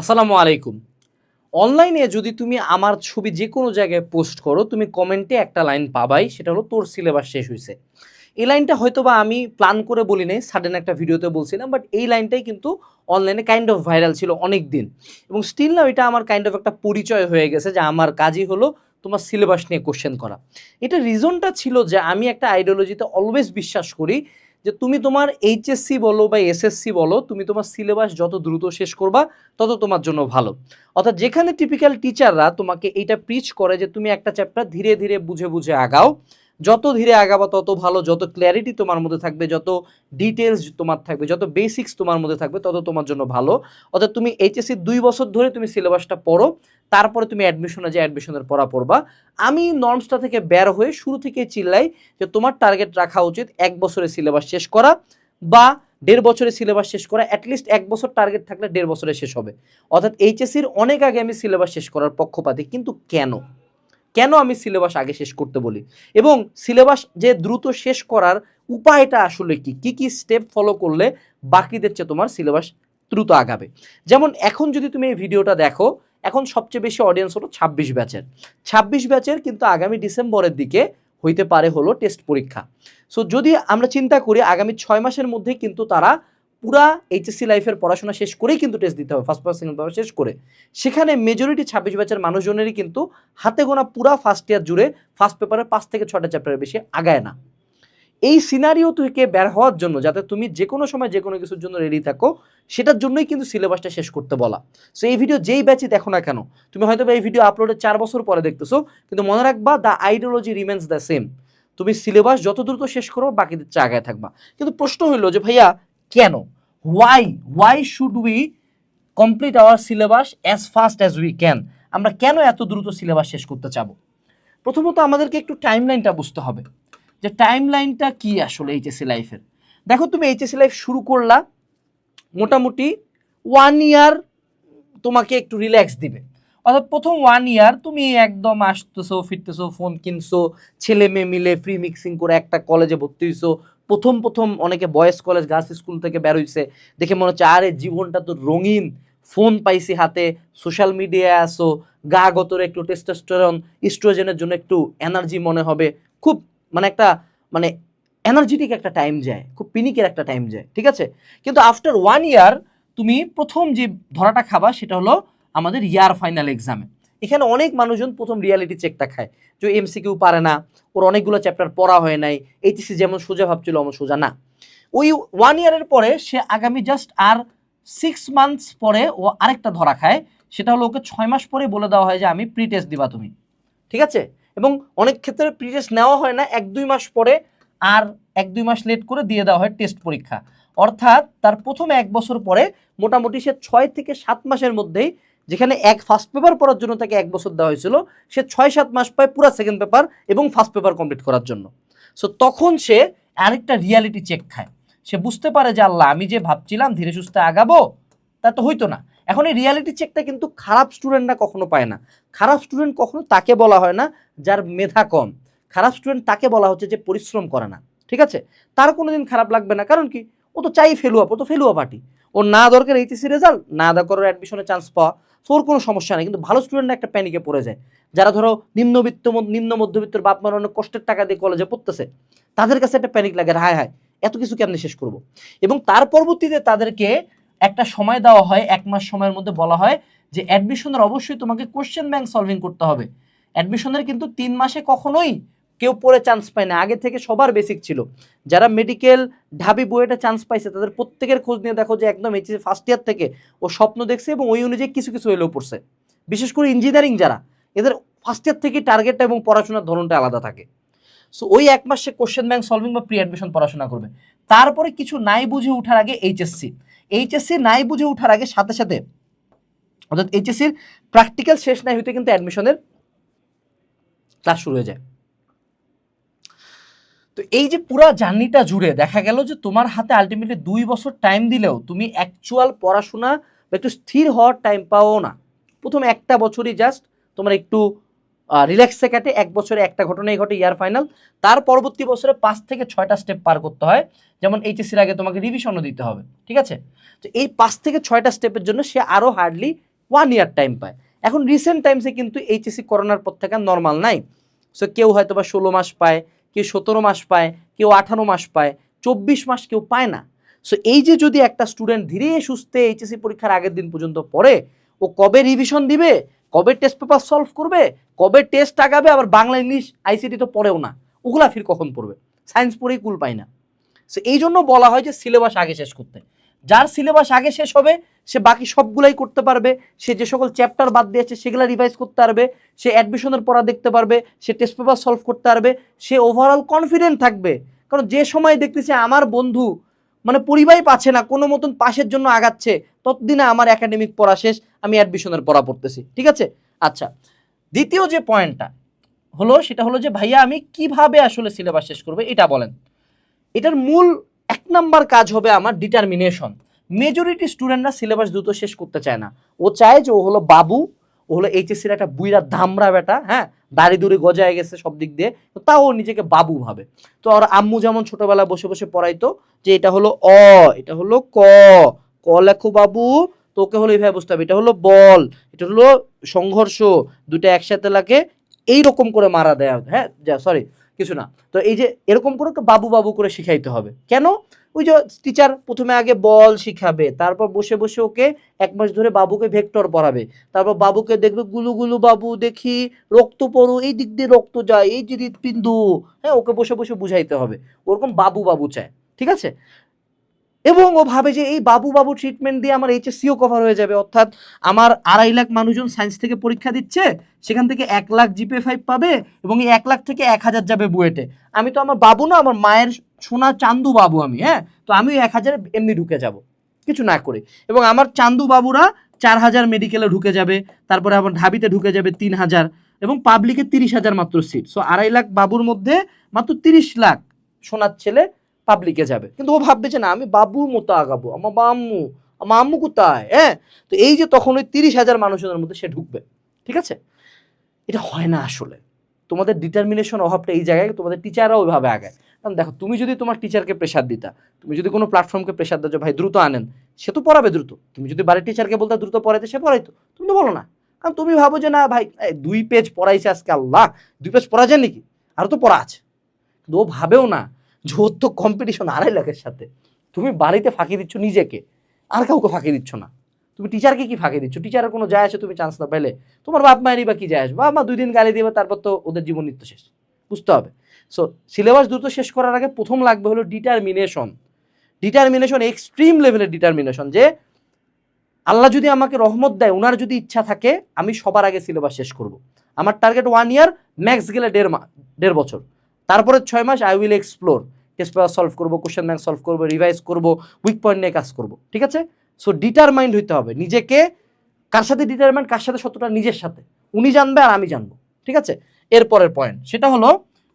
আসসালামু আলাইকুম। অনলাইনে যদি তুমি আমার ছবি যে কোনো জায়গায় পোস্ট করো, তুমি কমেন্টে একটা লাইন পাবাই, সেটা হলো তোর সিলেবাস শেষ হয়েছে এই লাইনটা হয়তো বা আমি প্ল্যান করে বলি নাই সাডেন একটা ভিডিওতে বলছিলাম বাট এই লাইনটাই কিন্তু অনলাইনে কাইন্ড অফ ভাইরাল ছিল অনেক দিন এবং স্টিল না এটা আমার কাইন্ড অফ একটা পরিচয় হয়ে গেছে যে আমার কাজই হলো তোমার সিলেবাস নিয়ে কোশ্চেন করা। এটা রিজনটা ছিল যে আমি একটা আইডিওলজিতে অলওয়েজ বিশ্বাস করি যে তুমি তোমার এইচএসসি বলো বা এসএসসি বলো, তুমি তোমার সিলেবাস যত দ্রুত শেষ করবা, তত তোমার জন্য ভালো। অর্থাৎ যেখানে টিপিক্যাল টিচাররা তোমাকে এইটা প্রিচ করে যে তুমি একটা চ্যাপ্টার ধীরে ধীরে বুঝে বুঝে আগাও। যত ধীরে আগাবা, তত ভালো, যত ক্ল্যারিটি তোমার মধ্যে থাকবে, যত ডিটেলস তোমার থাকবে, যত বেসিক্স তোমার মধ্যে থাকবে, তত তোমার জন্য ভালো। অর্থাৎ তুমি এইচএসসি দুই বছর ধরে তুমি সিলেবাসটা পড়ো, তারপরে তুমি অ্যাডমিশনে যে অ্যাডমিশনের পড়া পড়বা। আমি নর্মসটা থেকে বের হয়ে শুরু থেকে চিল্লাই যে তোমার টার্গেট রাখা উচিত এক বছরের সিলেবাস শেষ করা বা দেড় বছরের সিলেবাস শেষ করা অ্যাটলিস্ট এক বছর টার্গেট থাকলে দেড় বছরে শেষ হবে। অর্থাৎ এইচএসসির অনেক আগে আমি সিলেবাস শেষ করার পক্ষপাতি, কিন্তু কেন? কেন আমি সিলেবাস আগে শেষ করতে বলি? এবং সিলেবাস যে দ্রুত শেষ করার উপায়টা আসলে কি? কি কি স্টেপ ফলো করলে বাকিদের চেয়ে তোমার সিলেবাস দ্রুত আগাবে? যেমন এখন যদি তুমি এই ভিডিওটা দেখো, এখন সবচেয়ে বেশি অডিয়েন্স হলো ছাব্বিশ ব্যাচের ছাব্বিশ ব্যাচের কিন্তু আগামী ডিসেম্বরের দিকে হইতে পারে হলো টেস্ট পরীক্ষা। সো যদি আমরা চিন্তা করি, আগামী ছয় মাসের মধ্যেই কিন্তু তারা পুরা এইচএসসি লাইফের পড়াশোনা শেষ করেই কিন্তু টেস্ট দিতে হবে ফার্স্ট পেপার সেকেন্ড শেষ করে। সেখানে মেজরিটি ছাব্বিশ ব্যাচের মানুষজনেরই কিন্তু হাতে গোনা পুরা ফার্স্ট ইয়ার জুড়ে ফার্স্ট পেপারে পাঁচ থেকে ছটা চ্যাপ্টারের বেশি আগায় না। এই সিনারিও থেকে বের হওয়ার জন্য, যাতে তুমি যে কোনো সময় যে কোনো কিছুর জন্য রেডি থাকো, সেটার জন্যই কিন্তু সিলেবাসটা শেষ করতে বলা। সো এই ভিডিও যেই ব্যাচই দেখো না কেন, তুমি হয়তো এই ভিডিও আপলোডের চার বছর পরে দেখতেছো, কিন্তু মনে রাখবা the ideology remains the same তুমি সিলেবাস যত দ্রুত শেষ করো, বাকিদের চেয়ে আগায় থাকবা। কিন্তু প্রশ্ন হইল যে, ভাইয়া কেন? Why why should we complete our syllabus as fast as we can আমরা কেন এত দ্রুত সিলেবাস শেষ করতে চাবো? প্রথমত আমাদেরকে একটু টাইম লাইনটা বুঝতে হবে। যে টাইম লাইনটা কী আসলে এইচএসসি লাইফের দেখো তুমি এইচএসসি লাইফ শুরু করলা, মোটামুটি ওয়ান ইয়ার তোমাকে একটু রিল্যাক্স দিবে। অর্থাৎ প্রথম ওয়ান ইয়ার তুমি একদম আসতেছো, ফিরতেছো ফোন কিনছো ছেলে মেয়ে মিলে ফ্রি মিক্সিং করে একটা কলেজে ভর্তি হইছো প্রথম প্রথম অনেকে বয়েজ কলেজ গার্লস স্কুল থেকে বের হইছে। দেখে মনে হচ্ছে, আরে, জীবনটা তো রঙিন। ফোন পাইছি হাতে সোশ্যাল মিডিয়ায় আসো গা গতরে একটু টেস্টোস্টেরন ইস্ট্রোজেনের জন্য একটু এনার্জি মনে হবে। খুব মানে একটা মানে এনার্জেটিক একটা টাইম যায়, খুব পিনিকের একটা টাইম যায়, ঠিক আছে? কিন্তু আফটার ওয়ান ইয়ার তুমি প্রথম যে ধরাটা খাবা, সেটা হলো আমাদের ইয়ার ফাইনাল এক্সামে এখানে অনেক মানুষজন প্রথম রিয়ালিটি চেকটা খায় যে এমসিকিউ পারে না, ওর অনেকগুলো চ্যাপ্টার পড়া হয় নাই এইচএসি যেমন সোজা ভাবছিল অমন সোজা না। ওই ওয়ান ইয়ারের পরে সে আগামী জাস্ট আর সিক্স মান্থস পরে ও আরেকটা ধরা খায়, সেটা হলো ওকে ছয় মাস পরে বলে দেওয়া হয় যে, আমি প্রি টেস্ট দিবা তুমি। ঠিক আছে? এবং অনেক ক্ষেত্রে প্রি টেস্ট নেওয়া হয় না, এক দুই মাস পরে আর এক দুই মাস লেট করে দিয়ে দেওয়া হয় টেস্ট পরীক্ষা। অর্থাৎ তার প্রথম এক বছর পরে মোটামুটি সে ছয় থেকে সাত মাসের মধ্যেই যেখানে এক ফার্স্ট পেপার পড়ার জন্য তাকে এক বছর দেওয়া হয়েছিল, সে ছয় সাত মাস পায় পুরো সেকেন্ড পেপার এবং ফার্স্ট পেপার কমপ্লিট করার জন্য। সো তখন সে আরেকটা রিয়ালিটি চেক খায়। সে বুঝতে পারে যে, আল্লাহ, আমি যে ভাবছিলাম ধীরে সুস্থে আগাবো, তা তো হইতো না। এখন এই রিয়ালিটি চেকটা কিন্তু খারাপ স্টুডেন্টরা কখনো পায় না। খারাপ স্টুডেন্ট কখনো তাকে বলা হয় না যার মেধা কম। খারাপ স্টুডেন্ট তাকে বলা হচ্ছে যে, পরিশ্রম করে না। ঠিক আছে? তার কোনো দিন খারাপ লাগবে না। কারণ কি? ও তো চাই ফেলুয়া, ও তো ফেলুয়া পার্টি। ওর না দরকার এইচএসসি রেজাল্ট না দরকার অ্যাডমিশনে চান্স পাওয়া। তো ওর কোনো সমস্যা নেই, কিন্তু ভালো স্টুডেন্ট একটা প্যানিকে পড়ে যায়। যারা ধরো নিম্নবিত্ত নিম্ন মধ্যবিত্তর বাপ মার অনেক কষ্টের টাকা দিয়ে কলেজে পড়তেছে, তাদের কাছে একটা প্যানিক লাগে হায় হায়, এত কিছু কেমনি শেষ করব? এবং তার পরবর্তীতে তাদেরকে একটা সময় দেওয়া হয়, এক মাস সময়ের মধ্যে বলা হয় যে অ্যাডমিশনের অবশ্যই তোমাকে কোশ্চেন ব্যাংক সলভিং করতে হবে। অ্যাডমিশনের কিন্তু তিন মাসে কখনোই কেউ পড়ে চান্স পায় না। আগে থেকে সবার বেসিক ছিল। যারা মেডিকেল ঢাবি বইয়েটা চান্স পাইছে, তাদের প্রত্যেকের খোঁজ নিয়ে দেখো যে একদম এইচএসি ফার্স্ট ইয়ার থেকে ও স্বপ্ন দেখছে এবং ওই অনুযায়ী কিছু কিছু এলেও পড়ছে। বিশেষ করে ইঞ্জিনিয়ারিং যারা, এদের ফার্স্ট ইয়ার থেকে টার্গেটটা এবং পড়াশোনার ধরনটা আলাদা থাকে। সো ওই এক মাস কোশ্চেন ব্যাংক সলভিং বা প্রি অ্যাডমিশন পড়াশোনা করবে। তারপরে কিছু নাই বুঝে ওঠার আগে এইচএসসি এইচএসসি নাই বুঝে ওঠার আগে সাথে সাথে অর্থাৎ এইচএসসির প্র্যাকটিক্যাল শেষ নাই হইতে কিন্তু অ্যাডমিশনের ক্লাস শুরু হয়ে যায়। তো এই যে পুরো জার্নিটা জুড়ে দেখা গেল যে তোমার হাতে আলটিমেটলি দুই বছর টাইম দিলেও তুমি অ্যাকচুয়াল পড়াশোনা বা একটু স্থির হওয়ার টাইম পাও না। প্রথম একটা বছরই জাস্ট তোমার একটু রিল্যাক্সে কাটে, এক বছরে একটা ঘটনাই ঘটে ইয়ার ফাইনাল তার পরবর্তী বছরে পাঁচ থেকে ছয়টা স্টেপ পার করতে হয়। যেমন এইচএসির আগে তোমাকে রিভিশনও দিতে হবে, ঠিক আছে? তো এই পাঁচ থেকে ছয়টা স্টেপের জন্য সে আরও হার্ডলি ওয়ান ইয়ার টাইম পায়। এখন রিসেন্ট টাইমসে কিন্তু এইচএসসি করোনার পর থেকে নর্মাল নাই। সো কেউ হয়তো বা ষোলো মাস পায় কেউ সতেরো মাস পায়, কেউ আঠারো মাস পায়, চব্বিশ মাস কেউ পায় না। সো এই যে যদি একটা স্টুডেন্ট ধীরে সুস্থে এইচএসসি পরীক্ষার আগের দিন পর্যন্ত পড়ে, ও কবে রিভিশন দিবে, কবে টেস্ট পেপার সলভ করবে, কবে টেস্ট আগাবে, আবার বাংলা, ইংলিশ আইসিটি তো পড়েও না, ওগুলা ফির কখন পড়বে? সায়েন্স পড়েই কুল পায় না। সো এই জন্য বলা হয় যে সিলেবাস আগে শেষ করতে। যার সিলেবাস আগে শেষ হবে, সে বাকি সবগুলাই করতে পারবে, সে যে সকল চ্যাপ্টার বাদ দিয়েছে সেগুলো রিভাইজ করতে পারবে, সে অ্যাডমিশনের পড়া দেখতে পারবে, সে টেস্ট পেপার সলভ করতে পারবে, সে ওভারঅল কনফিডেন্ট থাকবে। কারণ যে সময় দেখতেছে আমার বন্ধু মানে পরিবারই পাচ্ছে না, কোনো মতন পাশের জন্য আগাচ্ছে, ততদিনে আমার একাডেমিক পড়া শেষ, আমি অ্যাডমিশনের পড়া পড়তেছি, ঠিক আছে? আচ্ছা দ্বিতীয় যে পয়েন্টটা হলো, সেটা হলো যে ভাইয়া আমি কীভাবে আসলে সিলেবাস শেষ করব, এটা বলেন। এটার মূল নাম্বার কাজ হবে আমার ডিটারমিনেশন মেজরিটি স্টুডেন্টরা সিলেবাস দ্রুত শেষ করতে চায় না। ও চায় যে ও হলো বাবু, ও হলো এইচএসসির একটা বুইরা ধামরা বেটা হ্যাঁ? দাড়ি দূরে গজায় গেছে সব দিক দিয়ে। তো তাও নিজেকে বাবু ভাবে। তো আর আম্মু যেমন ছোটবেলায় বসে বসে পড়াইতো যে এটা হলো অ, এটা হলো ক। ক লেখো বাবু, তোকে হলো এইভাবে বুঝতে হবে। এটা হলো বল, এটা হলো সংঘর্ষ দুটো একসাথে লাগে, এইরকম করে মারা দেয়া হ্যাঁ? যা সরি কিছু না। তো এই যে এরকম করে বাবু বাবু করে শিখাইতে হবে। কেন? ওই যে টিচার প্রথমে আগে বল শিখাবে, তারপর বসে বসে ওকে এক মাস ধরে বাবুকে ভেক্টর পড়াবে। তারপর বাবুকে দেখবে গুলু গুলু বাবু, দেখি রক্ত পড়ো, এই দিক দিয়ে রক্ত যায়, এই যে হৃৎপিণ্ডু হ্যাঁ ওকে বসে বসে বুঝাইতে হবে। ওরকম বাবু বাবু চায়, ঠিক আছে? এবং ও ভাবে যে এই বাবু বাবু ট্রিটমেন্ট দিয়ে আমার এইচএসসিও কভার হয়ে যাবে। অর্থাৎ আমার আড়াই লাখ মানুষজন সায়েন্স থেকে পরীক্ষা দিচ্ছে, সেখান থেকে এক লাখ জিপে ফাইভ পাবে এবং এই এক লাখ থেকে এক হাজার যাবে বুয়েটে। আমি তো আমার বাবু না, আমার মায়ের সোনা চান্দু বাবু আমি হ্যাঁ? তো আমি এক হাজার এমনি ঢুকে যাব, কিছু না করে। এবং আমার চান্দু বাবুরা চার হাজার মেডিকেলে ঢুকে যাবে, তারপরে আমার ঢাবিতে ঢুকে যাবে তিন হাজার, এবং পাবলিকে তিরিশ হাজার মাত্র সিট সো আড়াই লাখ বাবুর মধ্যে মাত্র তিরিশ লাখ সোনার ছেলে পাবলিকে যাবে। কিন্তু ও ভাববে যে না, আমি বাবুর মতো আগাবো, আমার বাম্মু আমার আম্মু কোথায় হ্যাঁ? তো এই যে তখন ওই তিরিশ হাজার মানুষের মধ্যে সে ঢুকবে, ঠিক আছে? এটা হয় না আসলে। তোমাদের ডিটারমিনেশন অভাবটা এই জায়গায়, তোমাদের টিচাররা ওইভাবে আগায়। কারণ দেখো, তুমি যদি তোমার টিচারকে প্রেশার দিতা, তুমি যদি কোনো প্ল্যাটফর্মকে প্রেশার দাও ভাই, দ্রুত আনেন। সে তো পড়াবে দ্রুত। তুমি যদি বাড়ির টিচারকে বলতে দ্রুত পড়াইতে, সে পড়াইতো। তুমি তো বলো না। কারণ তুমি ভাবো যে, না, ভাই দুই পেজ পড়াইছে আজকে আল্লাহ। দুই পেজ পড়া যায় নাকি? আরও তো পড়া আছে। কিন্তু ও ভাবেও না। তো কম্পিটিশন আড়াই লাখের সাথে। তুমি বাড়িতে ফাঁকি দিচ্ছ নিজেকে, আর কাউকে ফাঁকি দিচ্ছ না। তুমি টিচারকে কি ফাঁকি দিচ্ছ? টিচারের কোনো যায় আসে, তুমি চান্স না পেলে। তোমার বাপ মায়েরই বা কি যায় আসবে বাপ মা দুই দিন গালি দিবে, তারপর তো ওদের জীবন নিত্য শেষ। বুঝতে হবে। সো সিলেবাস দ্রুত শেষ করার আগে প্রথম লাগবে হলো ডিটারমিনেশন ডিটারমিনেশন এক্সট্রিম লেভেলের ডিটারমিনেশন যে, আল্লাহ যদি আমাকে রহমত দেয় ওনার যদি ইচ্ছা থাকে, আমি সবার আগে সিলেবাস শেষ করব। আমার টার্গেট ওয়ান ইয়ার ম্যাক্স গেলে দেড় মা দেড় বছর। তারপরে ছয় মাস I will explore test paper solve করব কোশ্চেন ব্যাংক সলভ করব রিভাইজ করব উইক পয়েন্ট নিয়ে কাজ করব, ঠিক আছে? সো ডিটারমাইন্ড হইতে হবে। নিজেকে কার সাথে ডিটারমাইন্ড কার সাথে সত্যটা নিজের সাথে। উনি জানবে আর আমি জানব, ঠিক আছে? এরপরের পয়েন্ট সেটা হলো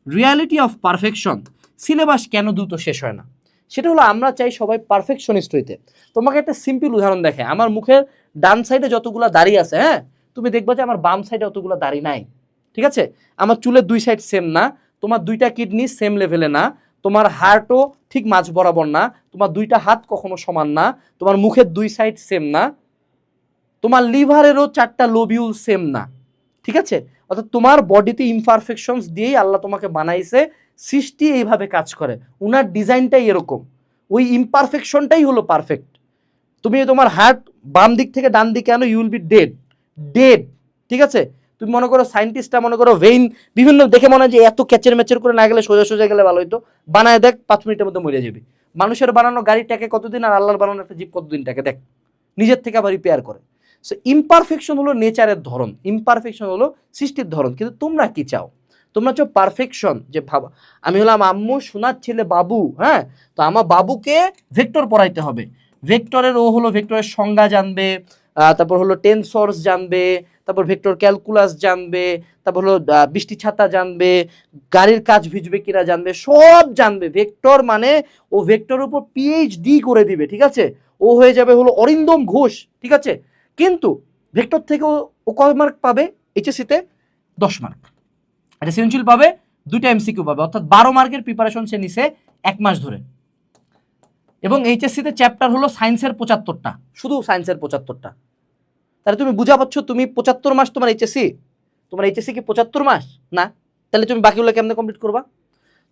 রিয়ালিটি অফ পারফেকশন সিলেবাস কেন দ্রুত শেষ হয় না? সেটা হলো আমরা চাই সবাই পারফেকশনিস্ট হইতে। তোমাকে একটা সিম্পল উদাহরণ দেখে। আমার মুখের ডান সাইডে যতগুলো দাড়ি আছে হ্যাঁ? তুমি দেখবা যে আমার বাম সাইডে অতগুলো দাড়ি নাই, ঠিক আছে? আমার চুলের দুই সাইড সেম না। তোমার দুইটা কিডনি সেম লেভেলে না, তোমার হার্টও ঠিক মাঝ বরাবর না, তোমার দুইটা হাত কখনো সমান না, তোমার মুখের দুই সাইড সেম না, তোমার লিভারেরও চারটা লোবিউল সেম না, ঠিক আছে? অর্থাৎ তোমার বডিতে ইমপারফেকশনস দিয়েই আল্লাহ তোমাকে বানাইছে, সৃষ্টি এইভাবে কাজ করে। উনার ডিজাইনটাই এরকম। ওই ইমপারফেকশনটাই হলো পারফেক্ট তুমি তোমার হার্ট বাম দিক থেকে ডান দিকে আনো you will be dead dead ঠিক আছে? তুমি মনে করো সায়েন্টিস্টটা মনে করো ভেইন বিভিন্ন দেখে মনে হয় যে এত ক্যাচের ম্যাচের করে না গেলে সোজা সোজা গেলে ভালো হতো বানায় দেখ, পাঁচ মিনিটের মধ্যে মরে যাবে। মানুষের বানানো গাড়িটাকে কতদিন আর আল্লাহর বানানো একটা জীব কতদিন টাকে দেখ, নিজের থেকে আবার রিপেয়ার করে। সো ইমপারফেকশন হলো নেচারের ধরন। ইমপারফেকশন হলো সৃষ্টির ধরন। কিন্তু তোমরা কি চাও? তোমরা চাও পারফেকশন যে ভাবা, আমি হলাম আম্মু, সোনার ছেলে, বাবু হ্যাঁ? তো আমার বাবুকে ভেক্টর পড়াইতে হবে। ভেক্টরের ও হলো ভেক্টরের সংজ্ঞা জানবে তারপর হলো টেনসর্স জানবে তারপর ভেক্টর ক্যালকুলাস জানবে, তারপর হলো বৃষ্টি ছাতা জানবে, গাড়ির কাজ ভিজবে কিনা জানবে, সব জানবে। ভেক্টর মানে ও ভেক্টর উপর পিএইচডি করে দিবে, ঠিক আছে? ও হয়ে যাবে হলো অরিন্দম ঘোষ, ঠিক আছে? কিন্তু ভেক্টর থেকে ও- কয় মার্ক পাবে? এইচএসসিতে দশ মার্ক সৃজনশীল পাবে, দুইটা এমসিকিউ পাবে, অর্থাৎ বারো মার্কের প্রিপারেশন সে নিছে এক মাস ধরে। এবং এইচএসসিতে চ্যাপ্টার হলো সায়েন্সের পঁচাত্তরটা। শুধু সায়েন্সের পঁচাত্তরটা। তাহলে তুমি বুঝা পাচ্ছ তুমি পঁচাত্তর মাস তোমার এইচএসসি তোমার এইচএসসি কি পঁচাত্তর মাস? না। তাহলে তুমি বাকিগুলো কেমনে কমপ্লিট করবা?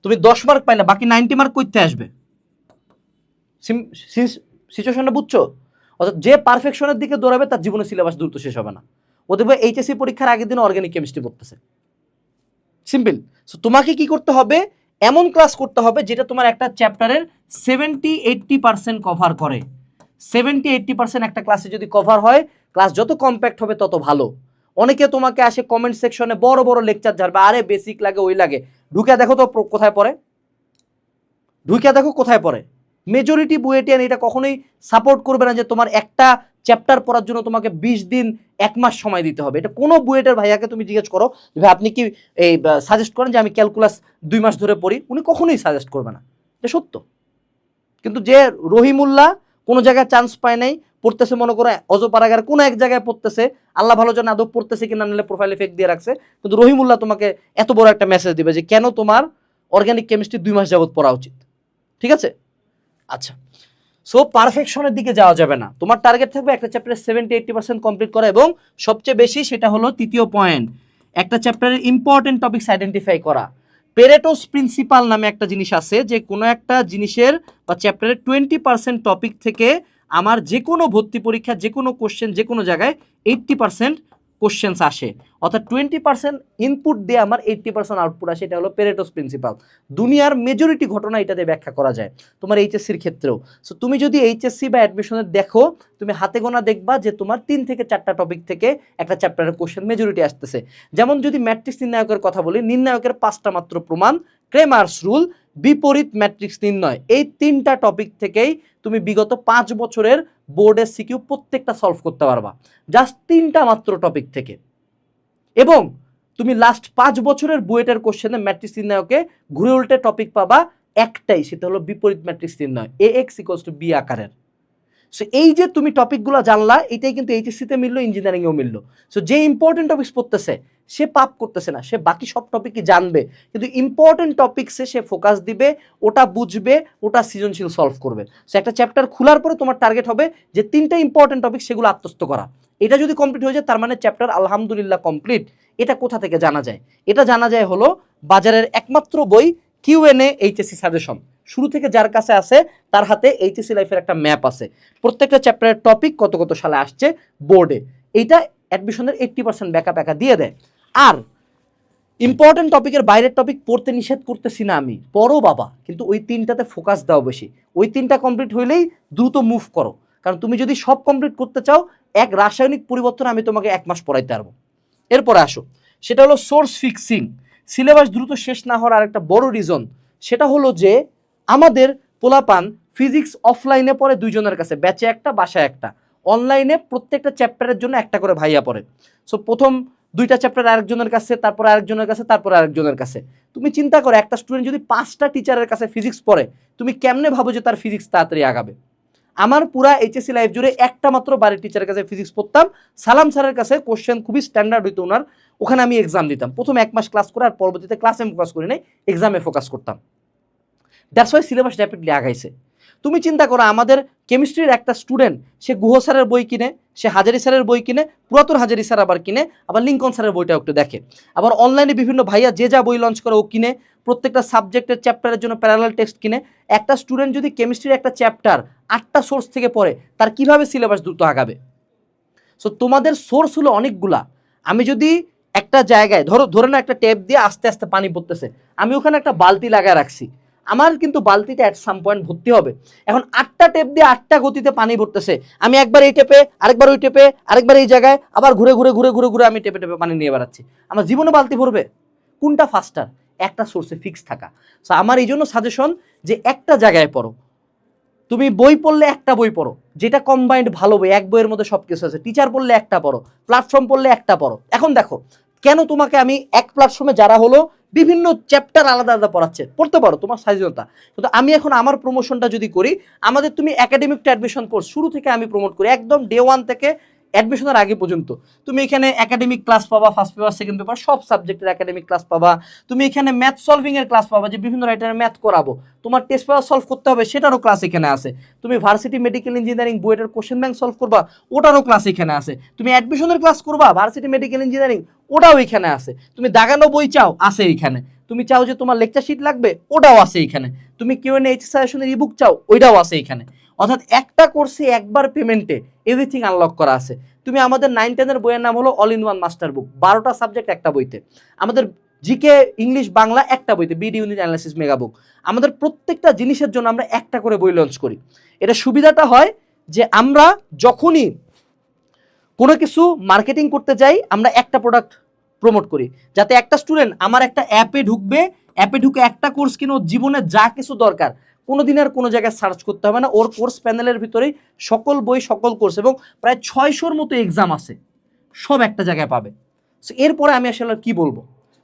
তুমি দশ মার্ক পাইলে, বাকি নাইনটি মার্ক করতে আসবে। সিচুয়েশনটা বুঝছ? অর্থাৎ যে পারফেকশনের দিকে দৌড়াবে, তার জীবনে সিলেবাস দ্রুত শেষ হবে না। ও দেখবে এইচএসসি পরীক্ষার আগের দিন অর্গানিক কেমিস্ট্রি পড়তেছে সিম্পল সো তোমাকে কি করতে হবে? এমন ক্লাস করতে হবে, যেটা তোমার একটা চ্যাপ্টারের সেভেন্টি এইট্টি পার্সেন্ট কভার করে। সেভেন্টি এইট্টি পার্সেন্ট একটা ক্লাসে যদি কভার হয় ক্লাস যত কম্প্যাক্ট হবে তত ভালো। অনেকে তোমাকে আসে কমেন্ট সেকশনে বড় বড় লেকচার ঝাড়বে, আরে বেসিক লাগে, ওই লাগে। ঢুকে দেখো তো কোথায় পড়ে? ঢুকে দেখো কোথায় পড়ে? মেজরিটি বুয়েটিয়ান এটা কখনোই সাপোর্ট করবে না যে তোমার একটা চ্যাপ্টার পড়ার জন্য তোমাকে বিশ দিন, এক মাস সময় দিতে হবে। এটা কোনো বুয়েটের ভাইয়াকে তুমি জিজ্ঞেস করো ভাই, আপনি কি এই সাজেস্ট করেন যে আমি ক্যালকুলাস দুই মাস ধরে পড়ি? উনি কখনোই সাজেস্ট করবে না। এটা সত্য। কিন্তু যে রহিমুল্লাহ কোনো জায়গায় চান্স পায় নাই, পড়তেছে মনে করো অজপাড়াগার কোনো এক জায়গায় পড়তেছে, আল্লাহ ভালো জানে আদৌ পড়তেছে কিনা নিলে প্রোফাইলে ফেক দিয়ে রাখছে। কিন্তু রহিমুল্লাহ তোমাকে এত বড় একটা মেসেজ দিবে যে কেন তোমার অর্গানিক কেমিস্ট্রি দুই মাস যাবত পড়া উচিত? ঠিক আছে? আচ্ছা। সো পারফেকশনের দিকে যাওয়া যাবে না। তোমার টার্গেট থাকবে একটা চ্যাপ্টারে সেভেন্টি এইটটি পার্সেন্ট কমপ্লিট করা এবং সবচেয়ে বেশি সেটা হলো তৃতীয় পয়েন্ট একটা চ্যাপ্টারের ইম্পর্টেন্ট টপিকস আইডেন্টিফাই করা। পেরেটোস প্রিন্সিপাল নামে একটা জিনিস আছে যে কোনো একটা জিনিসের বা চ্যাপ্টারের টোয়েন্টি পার্সেন্ট টপিক থেকে আমার যে কোনো ভর্তি পরীক্ষা যে কোনো কোশ্চেন যে কোনো জায়গায় এইট্টি পার্সেন্ট কোশ্চেন্স আসে। অর্থাৎ টোয়েন্টি পার্সেন্ট ইনপুট দিয়ে আমার এইট্টি পার্সেন্ট আউটপুট আসে, এটা হলো পেরেটোস প্রিন্সিপাল দুনিয়ার মেজরিটি ঘটনা এটাতে ব্যাখ্যা করা যায়, তোমার এইচএসসির ক্ষেত্রেও। সো তুমি যদি এইচএসসি বা অ্যাডমিশনের দেখো, তুমি হাতে গোনা দেখবা যে তোমার তিন থেকে চারটা টপিক থেকে একটা চ্যাপ্টারের কোশ্চেন মেজরিটি আসতেছে। যেমন যদি ম্যাট্রিক্স নির্ণায়কের কথা বলি, নির্ণায়কের পাঁচটা মাত্র প্রমাণ ক্রেমার্স রুল বিপরীত ম্যাট্রিক্স নির্ণয়। এই তিনটা টপিক থেকেই তুমি বিগত পাঁচ বছরের বোর্ডের সিকিউ প্রত্যেকটা সলভ করতে পারবা। জাস্ট তিনটা মাত্র টপিক থেকে। এবং তুমি লাস্ট পাঁচ বছরের বুয়েটের কোশ্চেনে ম্যাট্রিক্স নির্ণয়কে ঘুরে উল্টে টপিক পাবা একটাই, সেটা হলো বিপরীত ম্যাট্রিক্স নির্ণয় A X equals to B আকারের। সো এই যে তুমি টপিকগুলো জানলা, এটাই কিন্তু এইচএসসিতে মিললো ইঞ্জিনিয়ারিংয়েও মিললো। সো যে ইম্পর্টেন্ট টপিক্স পড়তেছে সে পাপ করতেছে না, সে বাকি সব টপিকই জানবে। কিন্তু ইম্পর্টেন্ট টপিক্সে সে ফোকাস দিবে, ওটা বুঝবে, ওটা সৃজনশীল সলভ করবে। সো একটা চ্যাপ্টার খোলার পরে তোমার টার্গেট হবে যে তিনটা ইম্পর্টেন্ট টপিক সেগুলো আত্মস্থ করা। এটা যদি কমপ্লিট হয়ে যায়, তার মানে চ্যাপ্টার আলহামদুলিল্লাহ কমপ্লিট এটা কোথা থেকে জানা যায়? এটা জানা যায় হলো বাজারের একমাত্র বই কিউএনএ এইচএসসি সাজেশন শুরু থেকে যার কাছে আছে, তার হাতে এইচএসসি লাইফের একটা ম্যাপ আছে। প্রত্যেকটা চ্যাপ্টারের টপিক কত কত সালে আসছে? বোর্ডে এইটা অ্যাডমিশনের এইট্টি পার্সেন্ট ব্যাকআপ একা দিয়ে দেয়। আর ইম্পর্টেন্ট টপিকের বাইরের টপিক পড়তে নিষেধ করতেছি না আমি। পড়ো বাবা, কিন্তু ওই তিনটাতে ফোকাস দাও বেশি। ওই তিনটা কমপ্লিট হইলেই দ্রুত মুভ করো। কারণ তুমি যদি সব কমপ্লিট করতে চাও, এক রাসায়নিক পরিবর্তন আমি তোমাকে এক মাস পড়াইতে পারব। এরপরে আসো। সেটা হলো সোর্স ফিক্সিং সিলেবাস দ্রুত শেষ না হওয়ার আরেকটা বড় রিজন সেটা হলো যে আমাদের পোলাপান ফিজিক্স অফলাইনে পড়ে দুইজনের কাছে ব্যাচে একটা, বাসায় একটা। অনলাইনে প্রত্যেকটা চ্যাপ্টারের জন্য একটা করে ভাইয়া পড়ে। সো প্রথম দুইটা চ্যাপ্টার আরেকজনের কাছে, তারপর আরেকজনের কাছে, তারপর আরেকজনের কাছে। তুমি চিন্তা করো, একটা স্টুডেন্ট যদি পাঁচটা টিচারের কাছে ফিজিক্স পড়ে, তুমি কেমনে ভাবো যে তার ফিজিক্স তাড়াতাড়ি আগাবে? আমার পুরা এইচএসসি লাইফ জুড়ে একটা মাত্র বাড়ির টিচারের কাছে ফিজিক্স পড়তাম। সালাম স্যারের কাছে কোশ্চেন খুবই স্ট্যান্ডার্ড হইতো ওনার। ওখানে আমি এক্সাম দিতাম। প্রথম এক মাস ক্লাস করে আর পরবর্তীতে ক্লাসে ফোকাস করি নাই এক্সামে ফোকাস করতাম। দ্যাটস ওয়াই সিলেবাস র্যাপিডলি আগাইছে। তুমি চিন্তা করো, আমাদের কেমিস্ট্রির একটা স্টুডেন্ট সে গুহ স্যারের বই কিনে, সে হাজারি স্যারের বই কিনে, পুরাতন হাজারি স্যার আবার কিনে, আবার লিঙ্কন স্যারের বইটাও একটু দেখে। আবার অনলাইনে বিভিন্ন ভাইয়া যে যা বই লঞ্চ করে ও কিনে, প্রত্যেকটা সাবজেক্টের চ্যাপ্টারের জন্য প্যারালাল টেক্সট কিনে, একটা স্টুডেন্ট যদি কেমিস্ট্রির একটা চ্যাপ্টার আটটা সোর্স থেকে পড়ে, তার কীভাবে সিলেবাস দ্রুত আগাবে? সো তোমাদের সোর্স হলো অনেকগুলা। আমি যদি একটা জায়গায়, ধরো, ধরে না একটা ট্যাপ দিয়ে আস্তে আস্তে পানি পড়তেছে, আমি ওখানে একটা বালতি লাগায় রাখছি। আমার কিন্তু বালতিটা অ্যাট সাম পয়েন্ট ভর্তি হবে। এখন আটটা টেপ দিয়ে আটটা গতিতে পানি ভরতেছে। আমি একবার এই টেপে আরেকবার ওই টেপে আরেকবার এই জায়গায়, আবার ঘুরে ঘুরে ঘুরে ঘুরে ঘুরে আমি টেপে টেপে পানি নিয়ে বেড়াচ্ছি। আমার জীবনে বালতি ভরবে? কোনটা ফাস্টার একটা সোর্সে ফিক্স থাকা। সো আমার এই জন্য সাজেশন যে একটা জায়গায় পড়ো। তুমি বই পড়লে একটা বই পড়ো। যেটা কম্বাইন্ড ভালো বই, এক বইয়ের মধ্যে সব কিছু আছে। টিচার পড়লে একটা পড়ো। প্ল্যাটফর্ম পড়লে একটা পড়ো। এখন দেখো কেন তোমাকে আমি এক প্ল্যাটফর্মে যারা হলো বিভিন্ন চ্যাপ্টার আলাদা আলাদা পড়াচ্ছে? পড়তে পারো, তোমার স্বাধীনতা কিন্তু আমি এখন আমার প্রমোশনটা যদি করি, আমাদের তুমি একাডেমিকটা অ্যাডমিশন কোর্স শুরু থেকে আমি প্রমোট করি, একদম ডে ওয়ান থেকে অ্যাডমিশনের আগে পর্যন্ত। তুমি এখানে একাডেমিক ক্লাস পাবা ফার্স্ট পেপার সেকেন্ড পেপার সব সাবজেক্টের একাডেমিক ক্লাস পাবা। তুমি এখানে ম্যাথ সলভিং এর ক্লাস পাবা, যে বিভিন্ন রাইটারের ম্যাথ করাবো। তোমার টেস্ট পেপার সলভ করতে হবে, সেটারও ক্লাস এখানে আছে। তুমি ভার্সিটি মেডিকেল ইঞ্জিনিয়ারিং বুয়েটের কোশ্চেন ব্যাংক সলভ করবা, ওটারও ক্লাস এখানে আছে। তুমি অ্যাডমিশনের ক্লাস করবা ভার্সিটি মেডিকেল ইঞ্জিনিয়ারিং ওটাও এখানে আছে। তুমি দাগানো বই চাও, আছে এখানে। তুমি চাও যে তোমার লেকচার শিট লাগবে, ওটাও আছে এখানে। তুমি কিউ এন এইচ সাজেশনের ইবুক চাও, ওইটাও আছে এখানে। অর্থাৎ একটা কোর্সে একবার পেমেন্টে এভরিথিং আনলক করা আছে। তুমি আমাদের নাইন টেনের বইয়ের নাম হলো all in one master book বারোটা সাবজেক্ট একটা বইতে। আমাদের জিকে ইংলিশ বাংলা একটা বইতে BD unit analysis mega book আমাদের প্রত্যেকটা জিনিসের জন্য আমরা একটা করে বই লঞ্চ করি। এটা সুবিধাটা হয় যে আমরা যখনই কোনো কিছু মার্কেটিং করতে যাই, আমরা একটা প্রোডাক্ট প্রমোট করি। যাতে একটা স্টুডেন্ট আমার একটা অ্যাপে ঢুকবে অ্যাপে ঢুকে একটা কোর্স কিনে জীবনে যা কিছু দরকার কোনো দিন আর কোনো জায়গায় সার্চ করতে হবে না। ওর কোর্স প্যানেলের ভিতরেই সকল বই, সকল কোর্স এবং প্রায় ছয়শোর মতো এক্সাম আছে। সব একটা জায়গায় পাবে। সো এরপরে আমি আসলে কি বলব?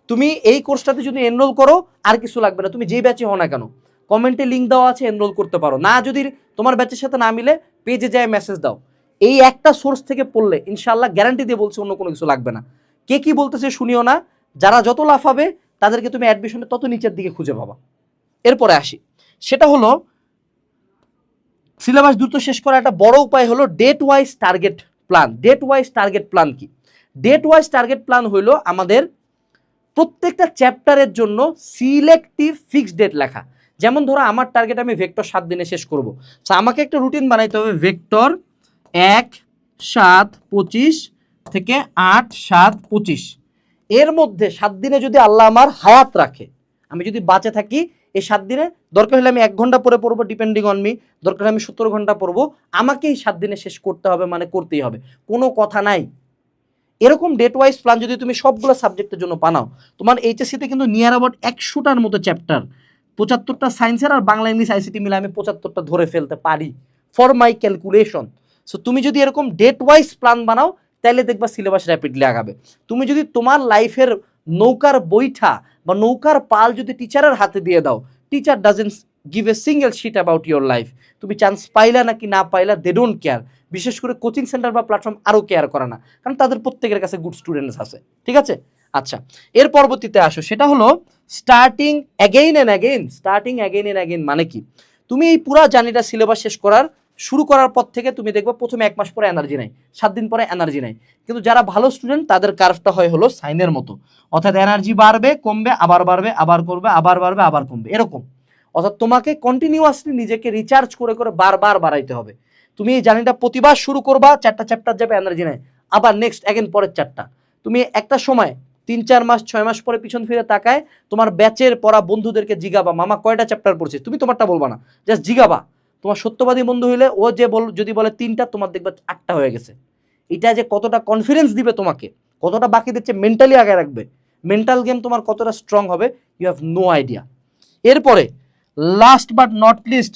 তুমি এই কোর্সটাতে যদি এনরোল করো, আর কিছু লাগবে না। তুমি যেই ব্যাচে হও না কেন কমেন্টে লিঙ্ক দেওয়া আছে এনরোল করতে পারো। না যদি তোমার ব্যাচের সাথে না মিলে পেজে যায় মেসেজ দাও। এই একটা সোর্স থেকে পড়লে ইনশাল্লাহ গ্যারান্টি দিয়ে বলছে অন্য কোনো কিছু লাগবে না। কে কি বলতেছে শুনিও না। যারা যত লাফাবে, তাদেরকে তুমি অ্যাডমিশনে তত নিচের দিকে খুঁজে পাবা। এরপরে আসি। সেটা হলো, সিলেবাস দ্রুত শেষ করার একটা বড় উপায় হলো date wise target plan date wise target plan কি? ডেট ওয়াইজ টার্গেট প্ল্যান হলো আমাদের প্রত্যেকটা চ্যাপ্টারের জন্য সিলেক্টিভ ফিক্সড ডেট লেখা। যেমন ধরো আমার টার্গেট আমি ভেক্টর সাত দিনে শেষ করব। তো আমাকে একটা রুটিন বানাইতে হবে ভেক্টর এক, সাত, পঁচিশ থেকে আট, সাত, পঁচিশ। এর মধ্যে সাত দিনে যদি আল্লাহ আমার হায়াত রাখে, আমি যদি বাঁচে থাকি এই সাত দিনে দরকার হলে আমি এক ঘণ্টা পরে পড়ব ডিপেন্ডিং অন মি দরকার হলে আমি সত্তর ঘণ্টা পড়ব। আমাকে এই সাত দিনে শেষ করতে হবে মানে করতেই হবে। কোনো কথা নাই। এরকম ডেট ওয়াইজ প্ল্যান যদি তুমি সবগুলো সাবজেক্টের জন্য বানাও, তোমার এইচএসসিতে কিন্তু নিয়ার অ্যাবাউট একশোটার মতো চ্যাপ্টার পঁচাত্তরটা সায়েন্সের আর বাংলা, ইংলিশ আইসিটি মিলে আমি পঁচাত্তরটা ধরে ফেলতে পারি। ফর মাই ক্যালকুলেশন সো তুমি যদি এরকম ডেট ওয়াইজ প্ল্যান বানাও, তাহলে দেখবা সিলেবাস র্যাপিডলি আগাবে। তুমি যদি তোমার লাইফের নৌকার বৈঠা বা নৌকার পাল যদি টিচারের হাতে দিয়ে দাও teacher doesn't give a single sheet about your life তুমি চান্স পাইলা নাকি না পাইলা দে ডোন্ট কেয়ার বিশেষ করে কোচিং সেন্টার বা প্ল্যাটফর্ম আরও কেয়ার করে না, কারণ তাদের প্রত্যেকের কাছে গুড স্টুডেন্টস আছে, ঠিক আছে? আচ্ছা এর পরবর্তীতে আসো, সেটা হলো starting again and again starting again and again মানে কি? তুমি এই পুরা জার্নিটা সিলেবাস শেষ করার শুরু করার পর থেকে তুমি দেখবে প্রথমে এক মাস পরে এনার্জি নাই, সাত দিন পরে এনার্জি নাই। কিন্তু যারা ভালো স্টুডেন্ট তাদের কার্ভটা হয় হলো সাইনের মতো। অর্থাৎ এনার্জি বাড়বে, কমবে, আবার বাড়বে, আবার করবে, আবার বাড়বে, আবার কমবে। এরকম। অর্থাৎ তোমাকে কন্টিনিউয়াসলি নিজেকে রিচার্জ করে করে বারবার বাড়াইতে হবে। তুমি এই জার্নিটা প্রতিবার শুরু করবা, চারটা চ্যাপ্টার যাবে এনার্জি নাই। আবার নেক্সট অ্যাগেন পরের চারটা তুমি একটা সময়, তিন, চার মাস, ছয় মাস পরে পিছন ফিরে তাকায়, তোমার ব্যাচের পড়া বন্ধুদেরকে জিগাবা, মামা, কয়টা চ্যাপ্টার পড়ছিস? তুমি তোমারটা বলবা না জাস্ট জিগাবা। তোমার সত্যবাদী বন্ধু হইলে ও যে বল, যদি বলে তিনটা, তোমার দেখবে আটটা হয়ে গেছে। এটা যে কতটা কনফিডেন্স দিবে তোমাকে, কতটা বাকি দিচ্ছে মেন্টালি আগে রাখবে। মেন্টাল গেম তোমার কতটা স্ট্রং হবে ইউ হ্যাভ নো আইডিয়া এরপরে last but not least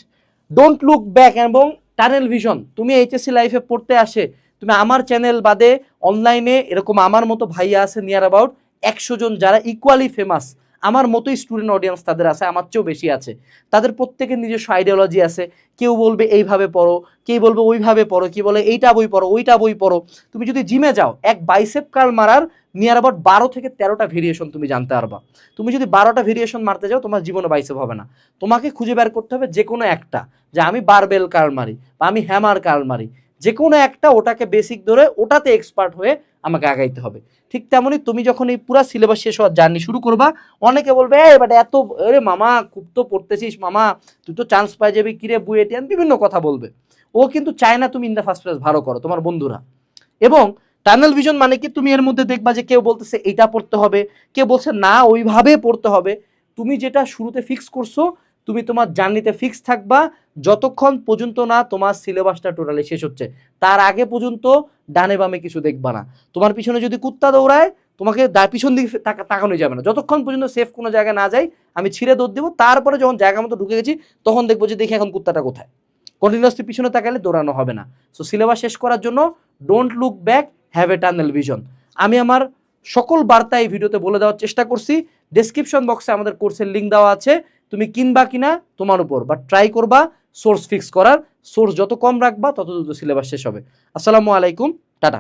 don't look back এবং টানেল ভিশন তুমি এইচএসসি লাইফে পড়তে আসে, তুমি আমার চ্যানেল বাদে অনলাইনে এরকম আমার মতো ভাইয়া আছে নিয়ার অ্যাবাউট একশো জন যারা ইকুয়ালি ফেমাস আমার মতোই স্টুডেন্ট অডিয়েন্স তাদের আছে, আমার চেয়েও বেশি আছে। তাদের প্রত্যেকের নিজস্ব আইডিওলজি আছে। কেউ বলবে এইভাবে পড়ো, কেউ বলবে ওইভাবে পড়ো কি বলে এইটা বই পড়ো, ওইটা বই পড়ো। তুমি যদি জিমে যাও, এক বাইসেপ কার্ল মারার নিয়ার অ্যাবাউট বারো থেকে তেরোটা ভেরিয়েশন তুমি জানতে পারবা। তুমি যদি বারোটা ভেরিয়েশন মারতে যাও, তোমার জীবনে বাইসেপ হবে না। তোমাকে খুঁজে বের করতে হবে যে কোনো একটা, যে আমি বারবেল কার্ল মারি বা আমি হ্যামার কার্ল মারি। যে কোনো একটা ওটাকে বেসিক ধরে ওটাতে এক্সপার্ট হয়ে আমাকে আগাইতে হবে। ঠিক তেমনই তুমি যখন এই পুরা সিলেবাস শেষ হওয়ার জার্নি শুরু করবা, অনেকে বলবে এ বাট এত আরে মামা, খুব তো পড়তেছিস, মামা, তুই তো চান্স পাই যাবি কিরে বুয়েটিয়ান বিভিন্ন কথা বলবে। ও কিন্তু চায় না তুমি ইন দ্য ফার্স্ট প্লেস ভালো করো, তোমার বন্ধুরা। এবং টানেল ভিশন মানে কি? তুমি এর মধ্যে দেখবা যে কেউ বলতেছে, এইটা পড়তে হবে। কেউ বলছে, না, ওইভাবে পড়তে হবে। তুমি যেটা শুরুতে ফিক্স করছ তুমি তোমার জার্নিতে ফিক্স থাকবা, যতক্ষণ পর্যন্ত না তোমার সিলেবাসটা টোটালি শেষ হচ্ছে। তার আগে পর্যন্ত ডানে বামে কিছু দেখবা না। তোমার পিছনে যদি কুত্তা দৌড়ায়, তোমাকে পিছন দিকে তাকা- তাকানো যাবে না। যতক্ষণ পর্যন্ত সেফ কোনো জায়গায় না যাই, আমি ছিঁড়ে দৌড় দেবো। তারপরে যখন জায়গা মতো ঢুকে গেছি, তখন দেখব যে দেখি এখন কুত্তাটা কোথায়। কন্টিনিউসলি পিছনে তাকালে দৌড়ানো হবে না। সো সিলেবাস শেষ করার জন্য don't look back have a tunnel vision আমি আমার সকল বার্তা এই ভিডিওতে বলে দেওয়ার চেষ্টা করছি। ডেসক্রিপশন বক্সে আমাদের কোর্সের লিঙ্ক দেওয়া আছে। তুমি কিনবা কিনা তোমার উপর বা ট্রাই করবা সোর্স ফিক্স করার সোর্স যত কম রাখবা তত দ্রুত সিলেবাস শেষ হবে। আসসালামু আলাইকুম, টাটা।